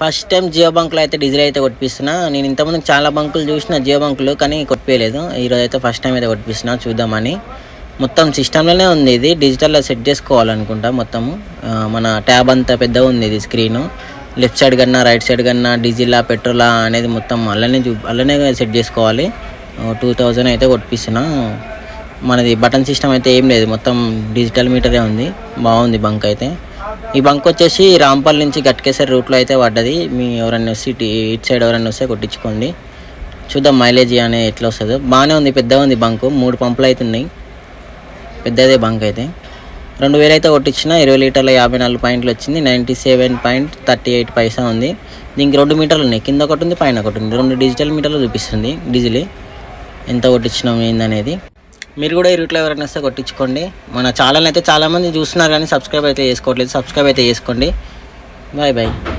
First time Jio బంక్లో అయితే diesel అయితే కొట్టిస్తున్నా నేను ఇంతకుముందు చాలా బంకులు చూసిన జియో బంకులు కానీ కొట్టిపోయలేదు. ఈరోజు అయితే ఫస్ట్ టైం అయితే కొట్టిస్తున్నా చూద్దామని. మొత్తం సిస్టంలోనే ఉంది ఇది. డిజిటల్లో సెట్ చేసుకోవాలనుకుంటా మొత్తము మన ట్యాబ్ అంతా పెద్దగా ఉంది ఇది స్క్రీను. లెఫ్ట్ సైడ్ కన్నా రైట్ సైడ్ కన్నా డీజిలా పెట్రోలా అనేది మొత్తం అలానే చూ అలానే సెట్ చేసుకోవాలి. టూ థౌజండ్ అయితే కొట్టిస్తున్నా మనది బటన్ సిస్టమ్ అయితే ఏం లేదు. మొత్తం డిజిటల్ మీటరే ఉంది. బాగుంది బంక్ అయితే. ఈ బంక్ వచ్చేసి రాంపల్ నుంచి గట్కేసర్ రూట్లో అయితే పడ్డది. మీ ఎవరైనా వస్తే ఇటు సైడ్ ఎవరైనా వస్తే కొట్టించుకోండి. చూద్దాం మైలేజ్ అనే ఎట్లా వస్తుందో. బాగానే ఉంది పెద్దగా ఉంది బంకు. మూడు పంపులు అయితే ఉన్నాయి. పెద్దదే బంక్ అయితే. రెండు వేలు అయితే కొట్టించిన ఇరవై లీటర్ల యాభై నాలుగు పాయింట్లు వచ్చింది. Ninety seven point thirty eight paisa ఉంది. దీనికి రెండు మీటర్లు ఉన్నాయి. కింద ఒకటి ఉంది పైన ఒకటి ఉంది. రెండు డిజిటల్ మీటర్లు చూపిస్తుంది. డీజిల్. ఎంత కొట్టించినాం ఏందనేది. మీరు కూడా ఈ రూట్లో ఎవరైనా వస్తే కొట్టించుకోండి. మన ఛానల్ అయితే చాలామంది చూస్తున్నారు కానీ సబ్స్క్రైబ్ అయితే చేసుకోవట్లేదు. సబ్స్క్రైబ్ అయితే చేసుకోండి. Bye bye